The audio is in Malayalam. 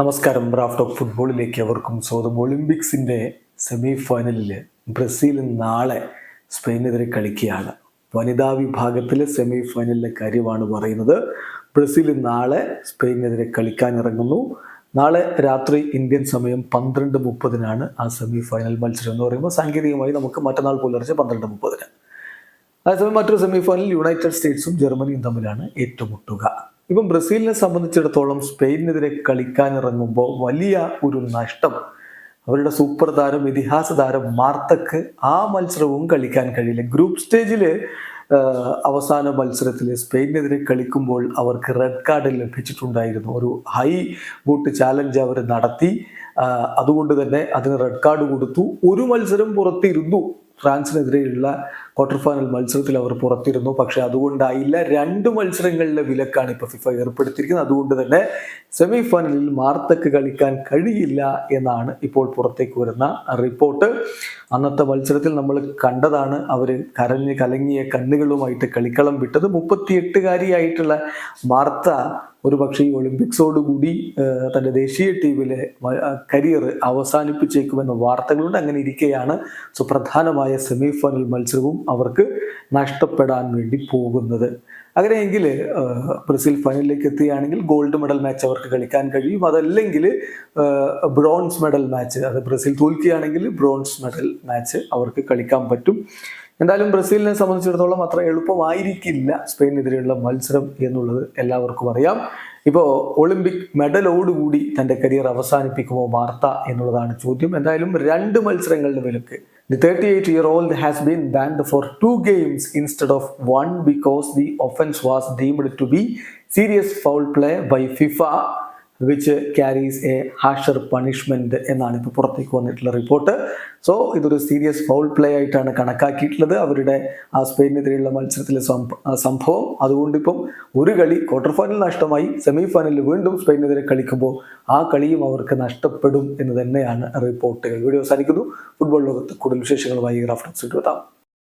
നമസ്കാരം. റാഫ്റ്റ് ഓഫ് ഫുട്ബോളിലേക്ക് അവർക്കും സ്വാഗതം. ഒളിമ്പിക്സിന്റെ സെമി ഫൈനലിൽ ബ്രസീൽ നാളെ സ്പെയിനെതിരെ കളിക്കുകയാണ്. വനിതാ വിഭാഗത്തിലെ സെമി ഫൈനലിലെ കാര്യമാണ് പറയുന്നത്. ബ്രസീൽ നാളെ സ്പെയിനെതിരെ കളിക്കാനിറങ്ങുന്നു. നാളെ രാത്രി ഇന്ത്യൻ സമയം പന്ത്രണ്ട് മുപ്പതിനാണ് ആ സെമി ഫൈനൽ മത്സരം എന്ന് പറയുമ്പോൾ സാങ്കേതികമായി നമുക്ക് മറ്റന്നാൾ പുലർച്ചെ പന്ത്രണ്ട് മുപ്പതിന്. അതേസമയം മറ്റൊരു സെമി ഫൈനൽ യുണൈറ്റഡ് സ്റ്റേറ്റ്സും ജർമ്മനിയും തമ്മിലാണ് ഏറ്റുമുട്ടുക. ഇപ്പം ബ്രസീലിനെ സംബന്ധിച്ചിടത്തോളം സ്പെയിനിനെതിരെ കളിക്കാനിറങ്ങുമ്പോൾ വലിയ ഒരു നഷ്ടം. അവരുടെ സൂപ്പർ താരം ഇതിഹാസ താരം മാർത്തക്ക് ആ മത്സരവും കളിക്കാൻ കഴിയില്ല. ഗ്രൂപ്പ് സ്റ്റേജിൽ അവസാന മത്സരത്തിൽ സ്പെയിനെതിരെ കളിക്കുമ്പോൾ അവർക്ക് റെഡ് കാർഡ് ലഭിച്ചിട്ടുണ്ടായിരുന്നു. ഒരു ഹൈ ബൂട്ട് ചാലഞ്ച് അവർ നടത്തി. അതുകൊണ്ട് തന്നെ അതിന് റെഡ് കാർഡ് കൊടുത്തു. ഒരു മത്സരം പുറത്തിരുന്നു. ഫ്രാൻസിനെതിരെയുള്ള ക്വാർട്ടർ ഫൈനൽ മത്സരത്തിൽ അവർ പുറത്തിരുന്നു. പക്ഷേ അതുകൊണ്ടായില്ല രണ്ട് മത്സരങ്ങളിലെ വിലക്കാണ് ഇപ്പോൾ ഫിഫ ഏർപ്പെടുത്തിയിരിക്കുന്നത്. അതുകൊണ്ട് തന്നെ സെമി ഫൈനലിൽ മാർത്തക്ക് കളിക്കാൻ കഴിയില്ല എന്നാണ് ഇപ്പോൾ പുറത്തേക്ക് വരുന്ന റിപ്പോർട്ട്. അന്നത്തെ മത്സരത്തിൽ നമ്മൾ കണ്ടതാണ് അവർ കരഞ്ഞ് കലങ്ങിയ കണ്ണുകളുമായിട്ട് കളിക്കളം വിട്ടത്. മുപ്പത്തിയെട്ടുകാരിയായിട്ടുള്ള മാർത്ത ഒരു പക്ഷേ ഈ ഒളിമ്പിക്സോടുകൂടി തന്റെ ദേശീയ ടീമിലെ കരിയർ അവസാനിപ്പിച്ചേക്കുമെന്ന വാർത്തകളുണ്ട്. അങ്ങനെ ഇരിക്കെയാണ്. സുപ്രധാനമായ സെമി ഫൈനൽ മത്സരവും അവർക്ക് നഷ്ടപ്പെടാൻ വേണ്ടി പോകുന്നത്. അങ്ങനെയെങ്കിൽ ബ്രസീൽ ഫൈനലിലേക്ക് എത്തുകയാണെങ്കിൽ ഗോൾഡ് മെഡൽ മാച്ച് അവർക്ക് കളിക്കാൻ കഴിയും. അതല്ലെങ്കിൽ ബ്രോൺസ് മെഡൽ മാച്ച് അത് ബ്രസീൽ തോൽക്കുകയാണെങ്കിൽ ബ്രോൺസ് മെഡൽ മാച്ച് അവർക്ക് കളിക്കാൻ പറ്റും. എന്തായാലും ബ്രസീലിനെ സംബന്ധിച്ചിടത്തോളം അത്ര എളുപ്പമായിരിക്കില്ല സ്പെയിനെതിരെയുള്ള മത്സരം എന്നുള്ളത് എല്ലാവർക്കും അറിയാം. ഇപ്പോൾ ഒളിമ്പിക് മെഡലോടുകൂടി തന്റെ കരിയർ അവസാനിപ്പിക്കുമോ വാർത്ത എന്നുള്ളതാണ് ചോദ്യം. എന്തായാലും രണ്ട് മത്സരങ്ങളുടെ വിലക്ക് The 38 year old has been banned for two games instead of one because the offense was deemed to be serious foul play by FIFA. Which carries a harsher punishment എന്നാണ് ഇപ്പോൾ പുറത്തേക്ക് വന്നിട്ടുള്ള റിപ്പോർട്ട് സോ ഇതൊരു സീരിയസ് ഫൗൾ പ്ലേ ആയിട്ടാണ് കണക്കാക്കിയിട്ടുള്ളത്. അവരുടെ ആ സ്പെയിനെതിരെയുള്ള മത്സരത്തിലെ സംഭവം. അതുകൊണ്ടിപ്പം ഒരു കളി ക്വാർട്ടർ ഫൈനൽ നഷ്ടമായി സെമി ഫൈനലിൽ വീണ്ടും സ്പെയിനെതിരെ കളിക്കുമ്പോൾ ആ കളിയും അവർക്ക് നഷ്ടപ്പെടും എന്ന് തന്നെയാണ് റിപ്പോർട്ടുകൾ. വീഡിയോ അവസാനിക്കുന്നു. ഫുട്ബോൾ ലോകത്ത് കൂടുതൽ വിശേഷങ്ങളുമായി റഫറൻസ് എത്താം